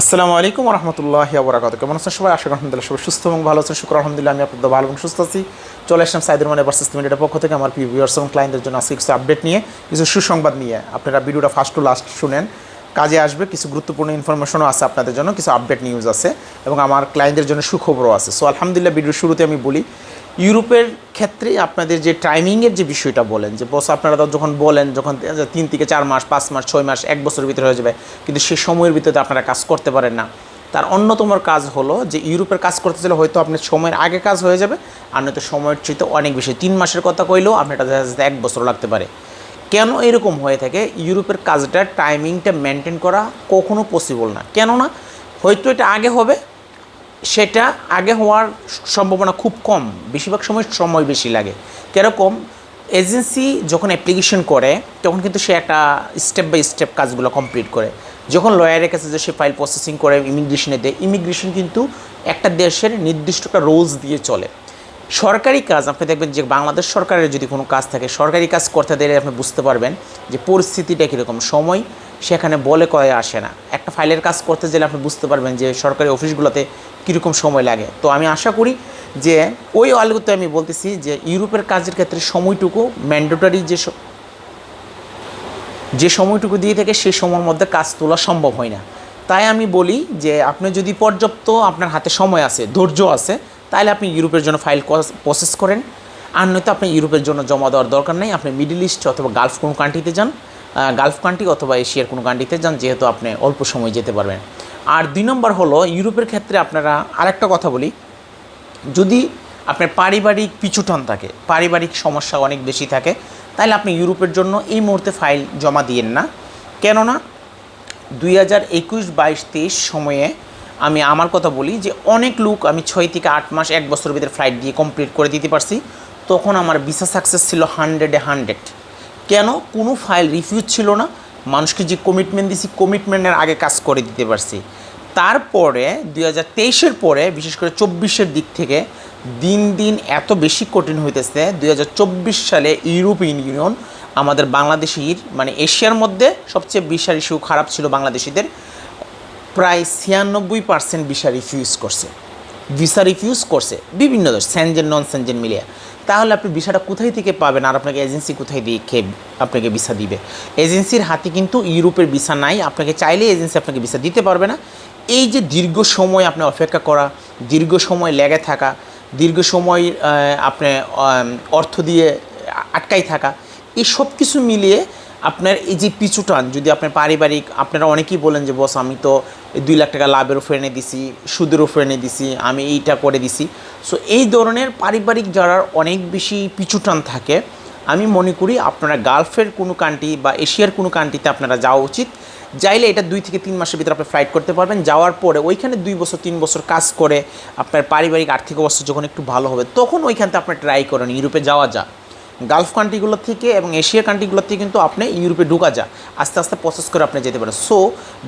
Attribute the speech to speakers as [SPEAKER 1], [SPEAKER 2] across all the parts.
[SPEAKER 1] আসসালামু আলাইকুম রহমতুল্লাহি আবরাকাত কেমন আছেন সবাই? আশা আলহামদুলিল্লাহ সবাই সুস্থ এবং ভালো আছেন। শুক্র আলহামদুলিল্লাহ, আমি আপনাদের ভালো এবং সুস্থ আছি। চলে আসলাম সাইদুর মানে ভার্সেস মিডিয়ার পক্ষ থেকে আমার ভিউয়ার্স এবং ক্লায়েন্টদের জন্য আজকে কিছু আপডেট নিয়ে, কিছু সুসংবাদ নিয়ে। আপনারা ভিডিওটা ফার্স্ট টু লাস্ট শুনেন। কাজে আসবে, কিছু গুরুত্বপূর্ণ ইনফরমেশনও আছে আপনাদের জন্য, কিছু আপডেট নিউজ আছে এবং আমার ক্লায়েন্টদের জন্য সুখবরও আছে। সো আলহামদুলিল্লাহ ভিডিওর শুরুতে আমি বলি ইউরোপের ক্ষেত্রে আপনাদের যে টাইমিংয়ের যে বিষয়টা বলেন, যে বস আপনারা যখন বলেন, যখন তিন থেকে চার মাস, পাঁচ মাস, ছয় মাস, এক বছরের ভিতরে হয়ে যাবে, কিন্তু সেই সময়ের ভিতরে আপনারা কাজ করতে পারেন না। তার অন্যতম কাজ হলো যে ইউরোপের কাজ করতে চাইলে হয়তো আপনার সময়ের আগে কাজ হয়ে যাবে, আর নয়তো সময়ের চেয়ে অনেক বেশি। তিন মাসের কথা কইলেও আপনার দেখা যাচ্ছে এক বছর লাগতে পারে। কেন এরকম হয়ে থাকে? ইউরোপের কাজটা টাইমিংটা মেনটেন করা কখনো পসিবল না। কেননা, হয়তো এটা আগে হবে সেটা আগে হওয়ার সম্ভাবনা খুব কম। বেশিরভাগ সময় সময় বেশি লাগে। কীরকম? এজেন্সি যখন অ্যাপ্লিকেশন করে, তখন কিন্তু সে একটা স্টেপ বাই স্টেপ কাজগুলো কমপ্লিট করে। যখন লয়ারের কাছে যে সে ফাইল প্রসেসিং করে ইমিগ্রেশনে দেয় ইমিগ্রেশন কিন্তু একটা দেশের নির্দিষ্ট একটা রোলস দিয়ে চলে। সরকারি কাজ, আপনি দেখবেন যে বাংলাদেশ সরকারের যদি কোনো কাজ থাকে, সরকারি কাজ করতে দিলে আপনি বুঝতে পারবেন যে পরিস্থিতিটা কীরকম। সময় সেখানে বলে কয়ে আসে না। একটা ফাইলের কাজ করতে গেলে আপনি বুঝতে পারবেন যে সরকারি অফিসগুলোতে কীরকম সময় লাগে। তো আমি আশা করি যে ওই আলোতে আমি বলতেছি যে ইউরোপের কাজের ক্ষেত্রে সময়টুকু ম্যান্ডেটরি যে যে সময়টুকু দিয়ে থাকে সেই সময়ের মধ্যে কাজ তোলা সম্ভব হয় না। তাই আমি বলি যে আপনি যদি পর্যাপ্ত আপনার হাতে সময় আছে, ধৈর্য আছে, তাহলে আপনি ইউরোপের জন্য ফাইল প্রসেস করেন। আর নয়তো আপনি ইউরোপের জন্য জমা দেওয়ার দরকার নেই। আপনি মিডল ইস্ট অথবা গালফ কোনো কান্ট্রিতে যান গালফ কান্ট্রি অথবা এশিয়ার কোনো কান্ট্রিতে যান, যেহেতু আপনি অল্প সময় যেতে পারবেন। আর দুই নম্বর হলো, ইউরোপের ক্ষেত্রে আপনারা আরেকটা কথা বলি। যদি আপনার পারিবারিক পিছুটন থাকে, পারিবারিক সমস্যা অনেক বেশি থাকে, তাহলে আপনি ইউরোপের জন্য এই মুহূর্তে ফাইল জমা দিয়েন না। কেননা, দুই হাজার একুশ বাইশ তেইশ সময়ে আমি আমার কথা বলি যে, অনেক লোক আমি ছয় থেকে আট মাস, এক বছরের ভিতরে ফ্লাইট দিয়ে কমপ্লিট করে দিতে পারছি। তখন আমার ভিসা সাকসেস ছিল হান্ড্রেডে হান্ড্রেড কেন? কোনো ফাইল রিফিউজ ছিল না। মানুষকে যে কমিটমেন্ট দিছি কমিটমেন্টের আগে কাজ করে দিতে পারছি। তারপরে দুই হাজার তেইশের পরে, বিশেষ করে চব্বিশের দিক থেকে, দিন দিন এত বেশি কঠিন হইতেছে। দুই হাজার চব্বিশ সালে ইউরোপিয়ান ইউনিয়ন, আমাদের বাংলাদেশির মানে এশিয়ার মধ্যে সবচেয়ে বিশাল ইস্যু খারাপ ছিল বাংলাদেশিদের, প্রায় ছিয়ানব্বই পার্সেন্ট ভিসা রিফিউজ করছে। ভিসা রিফিউজ করছে। বিভিন্ন দেশ স্যানজেন নন স্যানজেন মিলিয়ে। তাহলে আপনি ভিসাটা কোথায় থেকে পাবেন? আর আপনাকে এজেন্সি কোথায় দিয়ে আপনাকে ভিসা দিবে? এজেন্সির হাতে কিন্তু ইউরোপের ভিসা নাই। আপনাকে চাইলে এজেন্সি আপনাকে ভিসা দিতে পারবে না। এই যে দীর্ঘ সময় আপনি অপেক্ষা করা, দীর্ঘ সময় লেগে থাকা, দীর্ঘ সময় আপনি অর্থ দিয়ে আটকাই থাকা, এই সব কিছু মিলিয়ে আপনার এই যে পিছুটান যদি আপনার পারিবারিক, আপনারা অনেকেই বলেন যে, বস, আমি তো দুই লাখ টাকা লাভের উপর এনে দিছি, সুদের উপর এনে দিছি, আমি এইটা করে দিছি। সো এই ধরনের পারিবারিক যারা অনেক বেশি পিছুটান থাকে, আমি মনে করি আপনারা গালফের কোনো কান্ট্রি বা এশিয়ার কোনো কান্ট্রিতে আপনারা যাওয়া উচিত। যাইলে এটা দুই থেকে তিন মাসের ভিতরে আপনি ফ্লাইট করতে পারবেন। যাওয়ার পরে ওইখানে দুই বছর, তিন বছর কাজ করে আপনার পারিবারিক আর্থিক অবস্থা যখন একটু ভালো হবে, তখন ওইখানতে আপনি ট্রাই করেন ইউরোপে যাওয়া যা। গালফ কান্ট্রিগুলো থেকে এবং এশিয়া কান্ট্রিগুলো থেকে কিন্তু আপনি ইউরোপে ঢুকা যা। আস্তে আস্তে প্রসেস করে আপনি যেতে পারেন। সো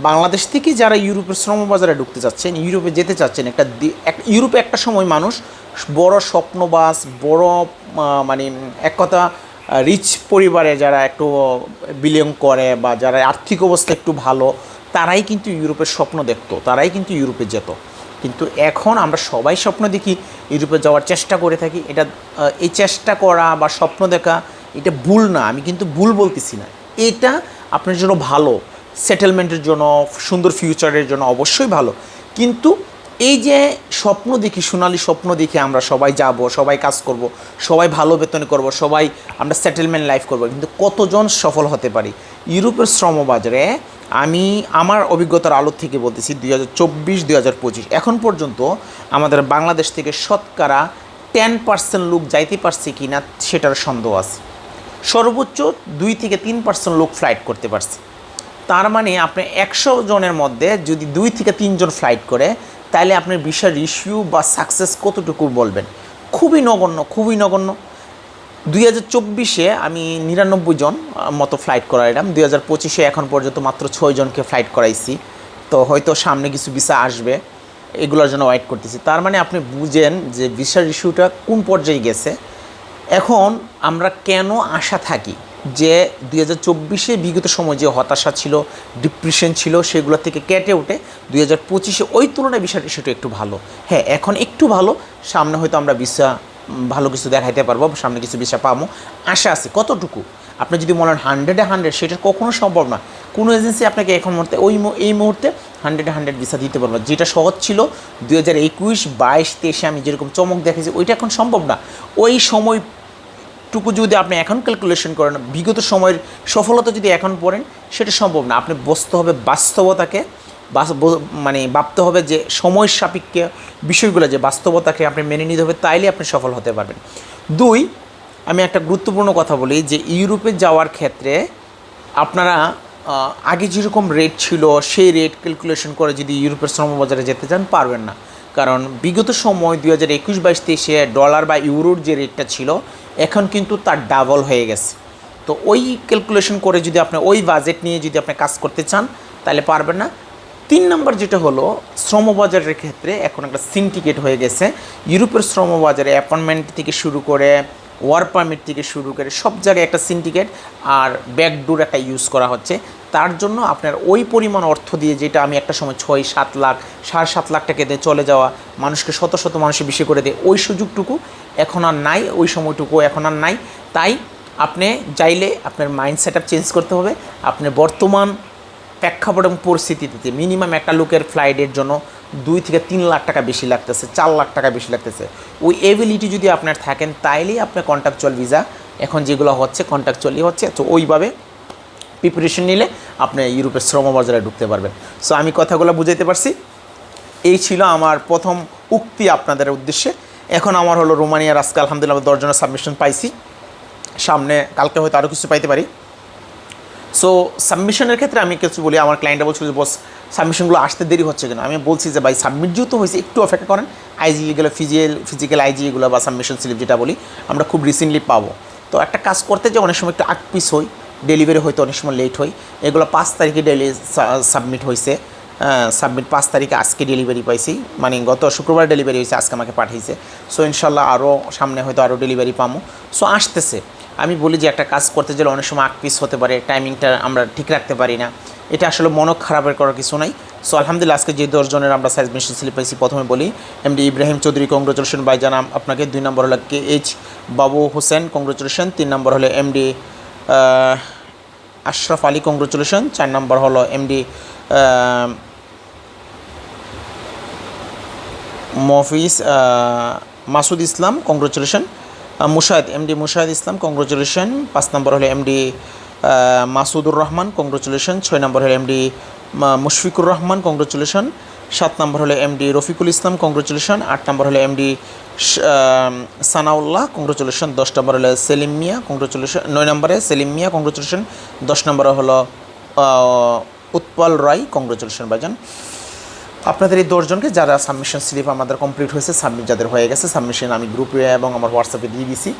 [SPEAKER 1] বাংলাদেশ থেকে যারা ইউরোপের শ্রমবাজারে ঢুকতে চাচ্ছেন, ইউরোপে যেতে চাচ্ছেন, একটা ইউরোপে একটা সময় মানুষ বড় স্বপ্নবাস, বড় মানে এক কথা রিচ পরিবারে যারা একটু বিলিয়ং করে বা যারা আর্থিক অবস্থা একটু ভালো, তারাই কিন্তু ইউরোপের স্বপ্ন দেখতো, তারাই কিন্তু ইউরোপে যেত। কিন্তু এখন আমরা সবাই স্বপ্ন দেখি ইউরোপে যাওয়ার চেষ্টা করে থাকি। এটা এই চেষ্টা করা বা স্বপ্ন দেখা, এটা ভুল না, আমি কিন্তু ভুল বলতেছি না। এটা আপনার জন্য ভালো সেটেলমেন্টের জন্য, সুন্দর ফিউচারের জন্য অবশ্যই ভালো। কিন্তু এই যে স্বপ্ন দেখি, সোনালি স্বপ্ন দেখে আমরা সবাই যাব, সবাই কাজ করব, সবাই ভালো বেতন করব, সবাই আমরা সেটেলমেন্ট লাইফ করব, কিন্তু কতজন সফল হতে পারি? ইউরোপের শ্রমবাজারে আমি আমার অভিজ্ঞতার আলো থেকে বলতেছি দুই হাজার চব্বিশ, দুই হাজার পঁচিশ। এখন পর্যন্ত আমাদের বাংলাদেশ থেকে শতকরা টেন পার্সেন্ট লোক যাইতে পারছে কি না সেটার সন্দেহ আছে। সর্বোচ্চ দুই থেকে তিন পার্সেন্ট লোক ফ্লাইট করতে পারছে। তার মানে আপনি একশো জনের মধ্যে যদি দুই থেকে তিনজন ফ্লাইট করে তাহলে আপনার বিশাল ইস্যু বা সাকসেস কতটুকু বলবেন? খুবই নগণ্য খুবই নগণ্য। দুই হাজার চব্বিশে আমি নিরানব্বই জন মতো ফ্লাইট করাইলাম। দুই হাজার পঁচিশে এখন পর্যন্ত মাত্র ছয় জনকে ফ্লাইট করাইছি। তো হয়তো সামনে কিছু ভিসা আসবে, এগুলোর জন্য ওয়েট করতেছি। তার মানে আপনি বুঝেন যে ভিসার ইস্যুটা কোন পর্যায়ে গেছে। এখন আমরা কেন আশা থাকি? যে দুই হাজার চব্বিশে বিগত সময় যে হতাশা ছিল ডিপ্রেশন ছিল, সেগুলো থেকে কেটে উঠে দুই হাজার পঁচিশে ওই তুলনায় বিষয়টা সেটা একটু ভালো। হ্যাঁ এখন একটু ভালো, সামনে হয়তো আমরা ভিসা ভালো কিছু দেখাইতে পারব, সামনে কিছু ভিসা পাবো। আশা আছে, কতটুকু? আপনি যদি মনে বলেন হান্ড্রেডে হান্ড্রেড সেটা কখনো সম্ভব না। কোনো এজেন্সি আপনাকে এখন মুহূর্তে, ওই এই মুহূর্তে হান্ড্রেডে হান্ড্রেড ভিসা দিতে পারব। যেটা সহজ ছিল, দুই হাজার একুশ, বাইশ, তেইশে আমি যেরকম চমক দেখেছি ওইটা এখন সম্ভব না। ওই সময় টুকু যদি আপনি এখন ক্যালকুলেশন করেন, বিগত সময়ের সফলতা যদি এখন পড়েন, সেটা সম্ভব না। আপনি বসতে হবে বাস্তবতাকে মানে ভাবতে হবে যে সময় সাপেক্ষে বিষয়গুলো যে বাস্তবতাকে আপনি মেনে নিতে হবে, তাইলে আপনি সফল হতে পারবেন। দুই, আমি একটা গুরুত্বপূর্ণ কথা বলি যে ইউরোপে যাওয়ার ক্ষেত্রে আপনারা আগে যেরকম রেট ছিল, সেই রেট ক্যালকুলেশন করে যদি ইউরোপের শ্রমবাজারে যেতে চান, পারবেন না। কারণ বিগত সময় দুই হাজার একুশ বাইশ তেইশে ডলার বা ইউরোর যে রেটটা ছিল এখন কিন্তু তার ডাবল হয়ে গেছে। তো ওই ক্যালকুলেশন করে যদি আপনি ওই বাজেট নিয়ে যদি আপনি কাজ করতে চান, তাহলে পারবেন না। তিন নম্বর যেটা হলো, শ্রমবাজারের ক্ষেত্রে এখন একটা সিন্ডিকেট হয়ে গেছে। ইউরোপের শ্রমবাজারে অ্যাপয়েন্টমেন্ট থেকে শুরু করে ওয়ার পারমিট থেকে শুরু করে সব জায়গায় একটা সিন্ডিকেট আর ব্যাকডোর একটা ইউজ করা হচ্ছে। তার জন্য আপনার ওই পরিমাণ অর্থ দিয়ে যেটা আমি একটা সময় ছয় সাত লাখ, সাড়ে সাত লাখ টাকা দিয়ে চলে যাওয়া, মানুষকে শত শত মানুষের বেশি করে দেয়, ওই সুযোগটুকু এখন আর নাই, ওই সময়টুকু এখন আর নাই। তাই আপনি চাইলে আপনার মাইন্ড সেট চেঞ্জ করতে হবে। আপনার বর্তমান প্রেক্ষাপট এবং পরিস্থিতিতে মিনিমাম একটা লোকের ফ্লাইটের জন্য দুই থেকে তিন লাখ টাকা বেশি লাগতেছে, চার লাখ টাকা বেশি লাগতেছে। ওই এবিলিটি যদি আপনার থাকেন, তাইলেই আপনার কন্ট্রাকচুয়াল ভিসা এখন যেগুলো হচ্ছে কন্ট্রাকচুয়ালি হচ্ছে, তো ওইভাবে প্রিপারেশন নিলে আপনি ইউরোপের শ্রমবাজারে ঢুকতে পারবেন। সো আমি কথাগুলো বুঝাইতে পারছি। এই ছিল আমার প্রথম উক্তি আপনাদের উদ্দেশ্যে। এখন আমার হলো রোমানিয়ার আজকে আলহামদুলিল্লাহ দশজনের সাবমিশন পাইছি। সামনে, কালকে হয়তো আরও কিছু পাইতে পারি। সো সাবমিশনের ক্ষেত্রে আমি কিছু বলি, আমার ক্লায়েন্টে বলছিল যে বস সাবমিশনগুলো আসতে দেরি হচ্ছে কেন? আমি বলছি যে, ভাই সাবমিট যেহেতু হয়েছে, একটু অপেক্ষা করেন। আইজি এগুলো ফিজিক্যাল ফিজিক্যাল আইজি এগুলো বা সাবমিশন স্লিপ যেটা বলি, আমরা খুব রিসেন্টলি পাবো। তো একটা কাজ করতে যে, অনেক সময় একটু আট পিস হই ডেলিভারি হয়তো অনেক সময় লেট হয় এগুলো পাঁচ তারিখে ডেলি সাবমিট হয়েছে সাবমিট পাঁচ তারিখে আজকে ডেলিভারি পাইছি। মানে গত শুক্রবার ডেলিভারি হয়েছে, আজকে আমাকে পাঠিয়েছে সো ইনশাল্লাহ আরও সামনে হয়তো আরও ডেলিভারি পাবো সো আসতেছে। আমি বলি যে একটা কাজ করতে গেলে অনেক সময় আগ পিস হতে পারে টাইমিংটা আমরা ঠিক রাখতে পারি না। এটা আসলে মনক খারাপের করার কিছু নাই। সো আলহামদুলিল্লাহ, আজকে যে দশজনের আমরা সাইজ মেশিন স্লিপ পাইছি, প্রথমে বলি এমডি ইব্রাহিম চৌধুরী কংগ্রেচুলেশন বাই জানাম। আপনাকে দুই নম্বর হলো কে এইচ বাবু হোসেন কংগ্রেচুলেশন তিন নম্বর হলো এমডি আশরাফ আলী কংগ্রেচুলেশন চার নম্বর হলো MD Mofiz Masud Islam congratulation Mushahid MD Mushahid Islam congratulation পাঁচ নম্বর হলো এমডি মাসুদুর রহমান কংগ্রেচুলেশন ছয় নম্বর হলো এমডি মুশফিকুর রহমান কংগ্রেচুলেশন সাত নম্বর হলো এমডি রফিকুল ইসলাম কংগ্রেচুলেশন আট নম্বর হলো এমডি সানাউল্লাহ কংগ্রেচুলেশন দশ নম্বর হলো সেলিম মিয়া কংগ্রেচুলেশন নয় নম্বরে সেলিম মিয়া কংগ্রেচুলেশন দশ নম্বরে হলো উৎপল রায় কংগ্রেচুলেশন ভাইজান। আপনাদের এই দশজনকে যারা সাবমিশন স্লিপ আমাদের কমপ্লিট হয়েছে সাবমিট যাদের হয়ে গেছে সাবমিশন আমি গ্রুপে এবং আমার হোয়াটসঅ্যাপে দিয়ে দিছি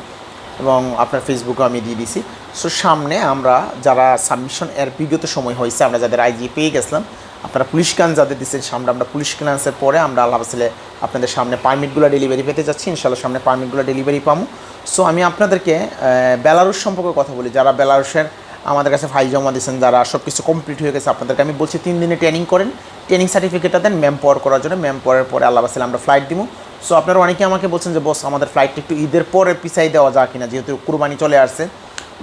[SPEAKER 1] এবং আপনার ফেসবুকে আমি দিয়ে দিছি। সো সামনে আমরা যারা সাবমিশন এর বিগত সময় হয়েছে আমরা যাদের আইজি পেয়ে গেছিলাম আপনারা পুলিশ ক্লান্স যাদের দিচ্ছেন সামনে আমরা পুলিশ ক্লান্সের পরে আমরা আল্লাহ হাসিলে আপনাদের সামনে পারমিটগুলো ডেলিভারি পেতে যাচ্ছি ইনশাল্লাহ সামনে পারমিটগুলো ডেলিভারি পাবো সো আমি আপনাদেরকে আহ, বেলারুস সম্পর্কে কথা বলি। যারা বেলারুসের আমাদের কাছে ফাইল জমা দিয়েছেন যারা সব কিছু কমপ্লিট হয়ে গেছে আপনাদেরকে। আমি বলছি তিন দিনে ট্রেনিং করেন ট্রেনিং সার্টিফিকেটটা দেন ম্যাম পাওয়ার করার জন্য ম্যাম পাওয়ার পরে আল্লাহ বাসিল আমরা ফ্লাইট দিব সো আপনারা অনেকে আমাকে বলছেন যে, বস, আমাদের ফ্লাইটটা একটু ঈদের পরে পিছাই দেওয়া যায় কিনা? যেহেতু কুরবানি চলে আসছে,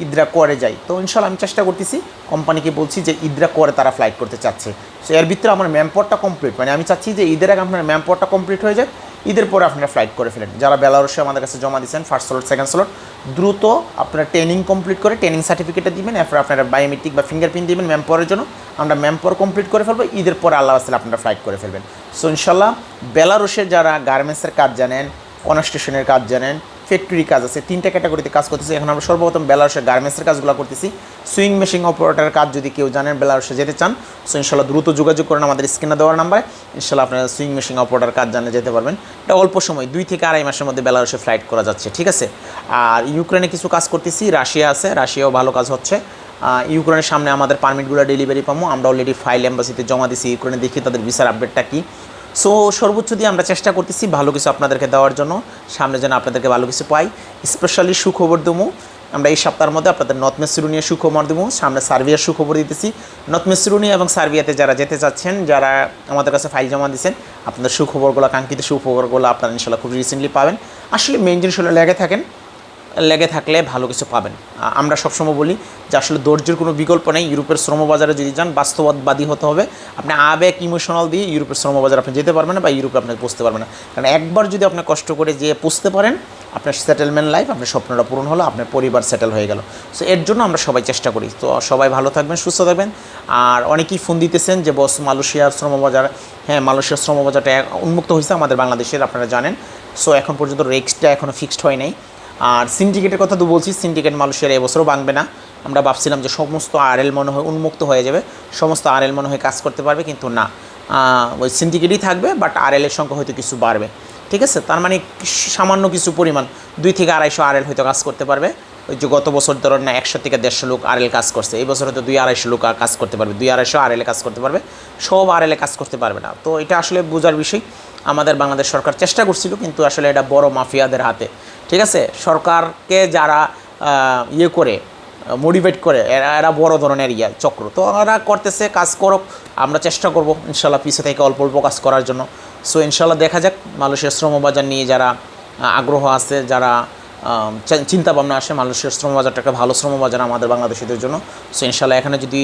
[SPEAKER 1] ঈদরা করে যাই। তো ইনশাল্লাহ আমি চেষ্টা করতেছি কোম্পানিকে বলছি যে, ঈদরা করে তারা ফ্লাইট করতে চাচ্ছে। সো এর ভিতরে আমার ম্যাম পাওয়ারটা কমপ্লিট মানে আমি চাচ্ছি যে, ঈদের আগে আপনার ম্যাম পাওয়ারটা কমপ্লিট হয়ে যাক। ঈদের পরে আপনারা ফ্লাইট করে ফেলেন। যারা বেলারসে আমাদের কাছে জমা দিচ্ছেন ফার্স্ট স্লট সেকেন্ড স্লট দ্রুত আপনারা ট্রেনিং কমপ্লিট করে ট্রেনিং সার্টিফিকেটটা দিবেন, এরপর আপনারা বায়োমেট্রিক বা ফিঙ্গারপ্রিন্ট দিবেন ম্যাম্পরের জন্য। আমরা ম্যাম্পর কমপ্লিট করে ফেলব, ঈদের পরে আল্লাহ আসলে আপনারা ফ্লাইট করে ফেলবেন। সো ইনশাল্লাহ বেলারসের যারা গার্মেন্টসের কাজ জানেন কনস্ট্রাকশনের কাজ জানেন ফ্যাক্টরি কাজ আছে, তিনটা ক্যাটাগরিতে কাজ করতেছি। এখন আমরা সর্বপ্রথম বেলারসের গার্মেন্টসের কাজগুলো করতেছি। সুইং মেশিন অপারেটরের কাজ যদি কেউ জানেন বেলারসে যেতে চান সো ইনশাল্লাহ দ্রুত যোগাযোগ করেন আমাদের স্ক্রিনে দেওয়ার নাম্বারে। ইনশাল্লাহ আপনারা সুইং মেশিন অপারেটর কাজ জানে যেতে পারবেন। এটা অল্প সময়, দুই থেকে আড়াই মাসের মধ্যে বেলারসে ফ্লাইট করা যাচ্ছে, ঠিক আছে? আর ইউক্রেনে কিছু কাজ করতেছি রাশিয়া আছে রাশিয়াও ভালো কাজ হচ্ছে। ইউক্রেনের সামনে আমাদের পারমিটগুলো ডেলিভারি পাবো আমরা অলরেডি ফাইল এম্বাসিতে জমা দিছি ইউক্রেনে দেখি তাদের ভিসার আপডেটটা কী। সো সর্বোচ্চ দিয়ে আমরা চেষ্টা করতেছি ভালো কিছু আপনাদেরকে দেওয়ার জন্য। সামনে যেন আপনাদেরকে ভালো কিছু পাই। স্পেশালি সুখবর দেবো। আমরা এই সপ্তাহের মধ্যে আপনাদের নর্থ মেসিরুনিয়া সুখবর দেবো। সামনে সার্বিয়ার সুখবর দিতেছি। নর্থ মেসিরুনিয়া এবং সার্বিয়াতে যারা যেতে চাচ্ছেন, যারা আমাদের কাছে ফাইল জমা দিচ্ছেন আপনাদের সুখবরগুলো কাঙ্ক্ষিত সুখবরগুলো আপনারা ইনশাল্লাহ খুব রিসেন্টলি পাবেন। আসলে মেইন জিনিস হলো লেগে থাকেন। লেগে থাকলে ভালো কিছু পাবেন। আমরা সবসময় বলি যে আসলে ধৈর্যের কোনো বিকল্প নেই। ইউরোপের শ্রমবাজারে যদি যান, বাস্তববাদী হতে হবে। আপনি আবেগ ইমোশনাল দিয়ে ইউরোপের শ্রমবাজারে আপনি যেতে পারবেন না বা ইউরোপে আপনি বুঝতে পারবেন না। কারণ একবার যদি আপনি কষ্ট করে যেয়ে পুষতে পারেন, আপনার সেটেলমেন্ট লাইফ আপনার স্বপ্নটা পূরণ হলো, আপনার পরিবার সেটেল হয়ে গেল। সো এর জন্য আমরা সবাই চেষ্টা করি। তো সবাই ভালো থাকবেন, সুস্থ থাকবেন। আর অনেকেই ফোন দিতেছেন যে, বস মালয়েশিয়ার শ্রমবাজার হ্যাঁ মালয়েশিয়ার শ্রমবাজারটা উন্মুক্ত হয়েছে আমাদের বাংলাদেশের, আপনারা জানেন। সো এখন পর্যন্ত রেক্সটা এখনও ফিক্সড হয় নাই। আর সিন্ডিকেটের কথা তো বলছি সিন্ডিকেট মালয়েশিয়ার এবছরও ভাঙবে না। আমরা ভাবছিলাম যে সমস্ত আরএল মনে হয় উন্মুক্ত হয়ে যাবে, সমস্ত আরএল মনে হয় কাজ করতে পারবে, কিন্তু না। ওই সিন্ডিকেটই থাকবে বাট আরএল এর সংখ্যা হয়তো কিছু বাড়বে। ঠিক আছে? তার মানে সামান্য কিছু পরিমাণ, দুই থেকে আড়াইশো আরএল হয়তো কাজ করতে পারবে। ওই যে গত বছর ধরেন না একশো থেকে দেড়শো লোক আরএল কাজ করছে, এই বছর হয়তো দুই আড়াইশো লোক কাজ করতে পারবে, দুই আড়াইশো আরএল কাজ করতে পারবে, সব আরএল কাজ করতে পারবে না। তো এটা আসলে বোঝার বিষয়। আমাদের বাংলাদেশ সরকার চেষ্টা করছিল, কিন্তু আসলে এটা বড় মাফিয়াদের হাতে। ঠিক আছে? সরকারকে যারা ইয়ে করে মোটিভেট করে, এরা এরা বড় ধরনের ইয়া, চক্র। তো ওরা করতেছে, কাজ করুক, আমরা চেষ্টা করব ইনশাল্লাহ পিছিয়ে থেকে অল্প অল্প কাজ করার জন্য। সো ইনশাল্লাহ দেখা যাক মানুষের শ্রমবাজার নিয়ে যারা আগ্রহ আছে, যারা চিন্তা ভাবনা আসে মালয়েশিয়ার শ্রমবাজারটা একটা ভালো শ্রমবাজার আমাদের বাংলাদেশিদের জন্য। সো ইনশাল্লাহ এখানে যদি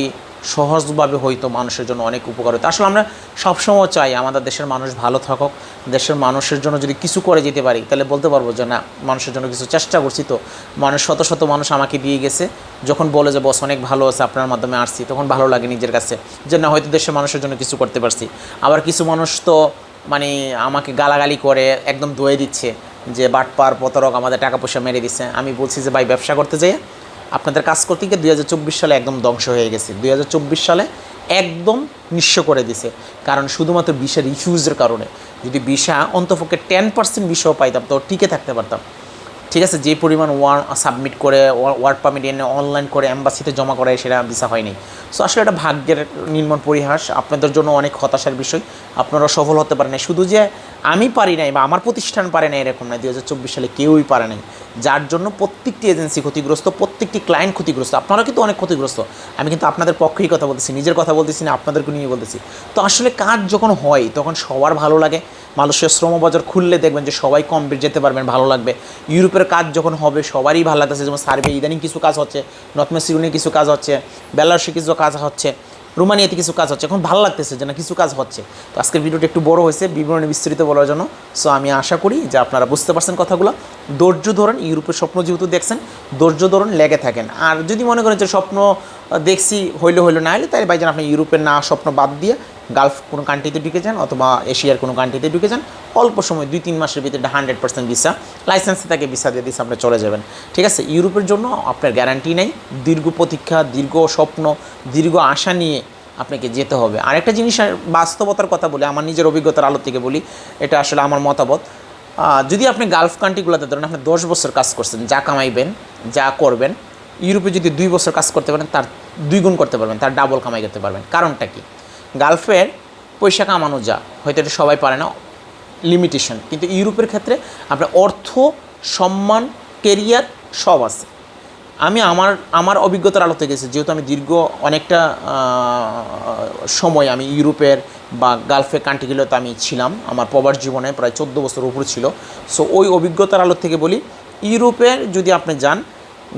[SPEAKER 1] সহজভাবে হইতো মানুষের জন্য অনেক উপকার হতো আসলে আমরা সবসময় চাই আমাদের দেশের মানুষ ভালো থাকুক। দেশের মানুষের জন্য যদি কিছু করে যেতে পারি, তাহলে বলতে পারব যে, না, মানুষের জন্য কিছু চেষ্টা করছি তো। মানুষ, শত শত মানুষ আমাকে দিয়ে গেছে। যখন বলে যে, বস, অনেক ভালো আছে আপনার মাধ্যমে আসছি। তখন ভালো লাগে নিজের কাছে। যে, না, হয়তো দেশের মানুষের জন্য কিছু করতে পারছি। আবার কিছু মানুষ তো মানে আমাকে গালাগালি করে, একদম ধুয়ে দিচ্ছে। যে বাটপার প্রতারক আমাদের টাকা পয়সা মেরে দিচ্ছে আমি বলছি যে, ভাই, ব্যবসা করতে যাই আপনাদের কাজ করতে গিয়ে দুই হাজার চব্বিশ সালে একদম ধ্বংস হয়ে গেছে। দুই হাজার চব্বিশ সালে একদম নিঃস্ব করে দিছে। কারণ শুধুমাত্র বিষের ইস্যুজের কারণে। যদি বিষা অন্তপক্ষে টেন পার্সেন্ট বিষও পাইতাম, তো টিকে থাকতে পারতাম। ঠিক আছে, যে পরিমাণ ওয়ার সাবমিট করে ওয়ার্ড পারমিট এনে অনলাইন করে অ্যাম্বাসিতে জমা করায় সেটা ভিসা হয়নি। সো আসলে এটা ভাগ্যের নির্মম পরিহাস। আপনাদের জন্য অনেক হতাশার বিষয়। আপনারা সফল হতে পারেন শুধু যে আমি পারি নাই বা আমার প্রতিষ্ঠান পারে না এরকম না দু সালে কেউই পারে নাই। যার জন্য প্রত্যেকটি এজেন্সি ক্ষতিগ্রস্ত, প্রত্যেকটি ক্লায়েন্ট ক্ষতিগ্রস্ত। আপনারা কিন্তু অনেক ক্ষতিগ্রস্ত। আমি কিন্তু আপনাদের পক্ষেই কথা বলতেছি, নিজের কথা বলতেছি না, আপনাদেরকে নিয়ে বলতেছি। তো আসলে কাজ যখন হয়, তখন সবার ভালো লাগে। মানুষের শ্রমবাজার খুললে দেখবেন যে সবাই কম যেতে পারবেন, ভালো লাগবে। ইউরোপের কাজ যখন হবে, সবারই ভালো লাগতেছে। যেমন সার্ভে, ইদানিং কিছু কাজ হচ্ছে, নর্থ মেসিরুনি কিছু কাজ হচ্ছে, বেলারসে কিছু কাজ হচ্ছে, রোমানিয়াতে কিছু কাজ হচ্ছে। এখন ভালো লাগতেছে যে না, কিছু কাজ হচ্ছে। তো আজকের ভিডিওটা একটু বড় হয়েছে, বিবরণে বিস্তৃত বলার জন্য। সো আমি আশা করি যে আপনারা বুঝতে পারছেন কথাগুলো। ধৈর্য ধরেন, ইউরোপের স্বপ্ন যেহেতু দেখছেন, ধৈর্য ধরুন, লেগে থাকেন। আর যদি মনে করেন যে স্বপ্ন দেখছি, হইল হইল, না হলে তাহলে ভাইজান আপনি ইউরোপের না স্বপ্ন বাদ দিয়ে গালফ কোনো কান্ট্রিতে ঢুকে যান অথবা এশিয়ার কোনো কান্ট্রিতে ঢুকে যান। অল্প সময়, দুই, তিন মাসের ভিতরে হান্ড্রেড পার্সেন্ট ভিসা লাইসেন্স তাকে ভিসা দিয়ে দিচ্ছে আপনি চলে যাবেন। ঠিক আছে? ইউরোপের জন্য আপনার গ্যারান্টি নেই। দীর্ঘ প্রতীক্ষা, দীর্ঘ স্বপ্ন, দীর্ঘ আশা নিয়ে আপনাকে যেতে হবে। আরেকটা জিনিস, বাস্তবতার কথা বলি, আমার নিজের অভিজ্ঞতার আলো থেকে বলি, এটা আসলে আমার মতামত। যদি আপনি গালফ কান্ট্রিগুলোতে ধরেন আপনি দশ বছর কাজ করছেন, যা কামাইবেন, যা করবেন, ইউরোপে যদি দুই বছর কাজ করতে পারেন, তার দুই গুণ করতে পারবেন, তার ডাবল কামাই করতে পারবেন। কারণটা কি? গালফের পয়সা কামানো যা, হয়তো এটা সবাই পারে না লিমিটেশন কিন্তু ইউরোপের ক্ষেত্রে আপনার অর্থ, সম্মান কেরিয়ার সব আছে। আমি আমার আমার অভিজ্ঞতার আলোতে গেছি, যেহেতু আমি দীর্ঘ অনেকটা সময় আমি ইউরোপের বা গালফের কান্ট্রিগুলোতে আমি ছিলাম, আমার প্রবাস জীবনে প্রায় চোদ্দ বছর উপর ছিল। সো ওই অভিজ্ঞতার আলো থেকে বলি, ইউরোপের যদি আপনি যান,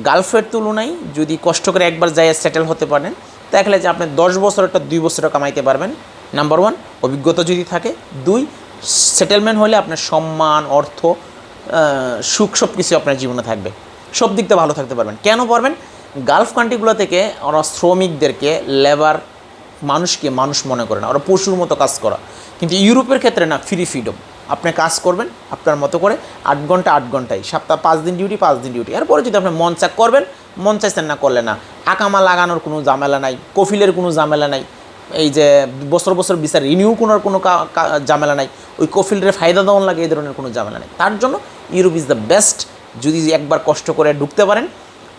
[SPEAKER 1] গালফের তুলনায় যদি কষ্ট করে একবার যাই সেটেল হতে পারেন তাহলে যে আপনি দশ বছরটা দুই বছরে কামাইতে পারবেন। নাম্বার ওয়ান অভিজ্ঞতা যদি থাকে। দুই সেটেলমেন্ট হলে আপনার সম্মান, অর্থ সুখ সব কিছু আপনার জীবনে থাকবে। সব দিক ভালো থাকতে পারবেন। কেন পারবেন? গালফ কান্ট্রিগুলো থেকে ওরা শ্রমিকদেরকে, লেবার মানুষকে মানুষ মনে করে না। ওরা পশুর মতো কাজ করা। কিন্তু ইউরোপের ক্ষেত্রে না ফ্রি ফ্রিডম আপনি কাজ করবেন, আপনার মতো করে আট ঘণ্টা, আট ঘন্টায়। সপ্তাহ পাঁচ দিন ডিউটি পাঁচ দিন ডিউটি এরপরে যদি আপনি মন চাক করবেন, মন চাইছেন না করলে না। আকামা লাগানোর কোনো ঝামেলা নাই, কফিলের কোনো ঝামেলা নাই, এই যে বছর বছর বিচার রিনিউ করার কোনো ঝামেলা নাই, ওই কফিলের ফায়দা দেওয়ান লাগে এই ধরনের কোনো ঝামেলা নেই। তার জন্য ইউরোপ ইজ দ্য বেস্ট যদি একবার কষ্ট করে ঢুকতে পারেন,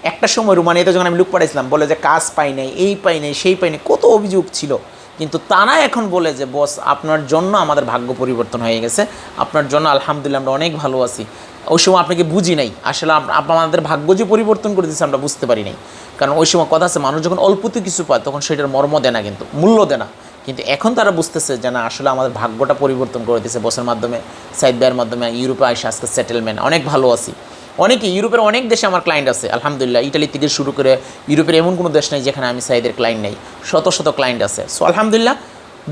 [SPEAKER 1] একটা সময় রুমানিয়াতে যখন আমি লুক পাঠাইছিলাম, বলে যে কাজ পাই নাই, এই পাই নাই, সেই পাই নাই, কত অভিযোগ ছিল।
[SPEAKER 2] কিন্তু তারা এখন বলে যে, বস, আপনার জন্য আমাদের ভাগ্য পরিবর্তন হয়ে গেছে, আপনার জন্য আলহামদুলিল্লাহ আমরা অনেক ভালো আছি। ওই সময় আপনাকে বুঝি নাই। আসলে আমাদের ভাগ্য যে পরিবর্তন করে দিচ্ছে আমরা বুঝতে পারি নাই। কারণ ওই সময় কথা আছে, মানুষ যখন অল্পতে কিছু পায়, তখন সেটার মর্ম দেয় না কিন্তু, মূল্য দেয় না। কিন্তু এখন তারা বুঝতেছে যে, না, আসলে আমাদের ভাগ্যটা পরিবর্তন করে দিয়েছে বসের মাধ্যমে সাইড ব্যয়ের মাধ্যমে, ইউরোপে আসে আজকে সেটেলমেন্ট অনেক ভালো আছি। অনেকে ইউরোপের অনেক দেশে আমার ক্লায়েন্ট আছে, আলহামদুলিল্লাহ। ইটালি থেকে শুরু করে ইউরোপের এমন কোনো দেশ নেই যেখানে আমি সাইদের ক্লায়েন্ট নেই। শত শত ক্লায়েন্ট আছে। সো আলহামদুলিল্লাহ,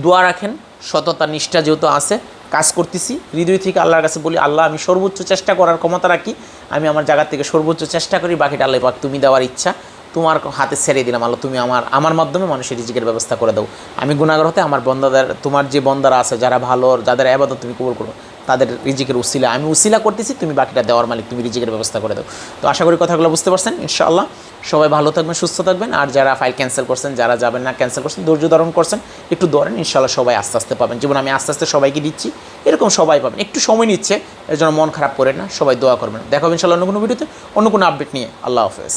[SPEAKER 2] দোয়া রাখেন, সততা, নিষ্ঠা যেহেতু আছে, কাজ করতেছি। হৃদয় থেকে আল্লাহর কাছে বলি, আল্লাহ, আমি সর্বোচ্চ চেষ্টা করার ক্ষমতা রাখি। আমি আমার জায়গা থেকে সর্বোচ্চ চেষ্টা করি, বাকিটা আল্লাহ পাক তুমি দেওয়ার ইচ্ছা। তোমার হাতে ছেড়ে দিলাম, আল্লাহ, তুমি আমার আমার মাধ্যমে মানুষের রিজিকের ব্যবস্থা করে দাও। আমি গুণাগর হতে আমার বন্দাদের, তোমার যে বন্দারা আছে, যারা ভালো, যাদের আবাদত তুমি কবুল করো তাদের রিজিকের উসিলা। আমি উসিলা করতেছি, তুমি বাকিটা দেওয়ার মালিক, তুমি রিজিকের ব্যবস্থা করে দাও। তো আশা করি কথাগুলো বুঝতে পারছেন, ইনশাআল্লাহ। সবাই ভালো থাকবেন, সুস্থ থাকবেন। আর যারা ফাইল ক্যান্সেল করছেন, যারা যাবেন না, ক্যান্সেল করছেন, ধৈর্য ধারণ করছেন, একটু ধরেন, ইনশাআল্লাহ সবাই আস্তে আস্তে পাবেন। যেমন আমি আস্তে আস্তে সবাইকে দিচ্ছি, এরকম সবাই পাবেন। একটু সময় নিচ্ছে, এর জন্য মন খারাপ করেন না, সবাই দোয়া করবেন। দেখা ইনশাআল্লাহ অন্য কোনো ভিডিওতে, অন্য কোনো আপডেট নিয়ে। আল্লাহ হাফেজ।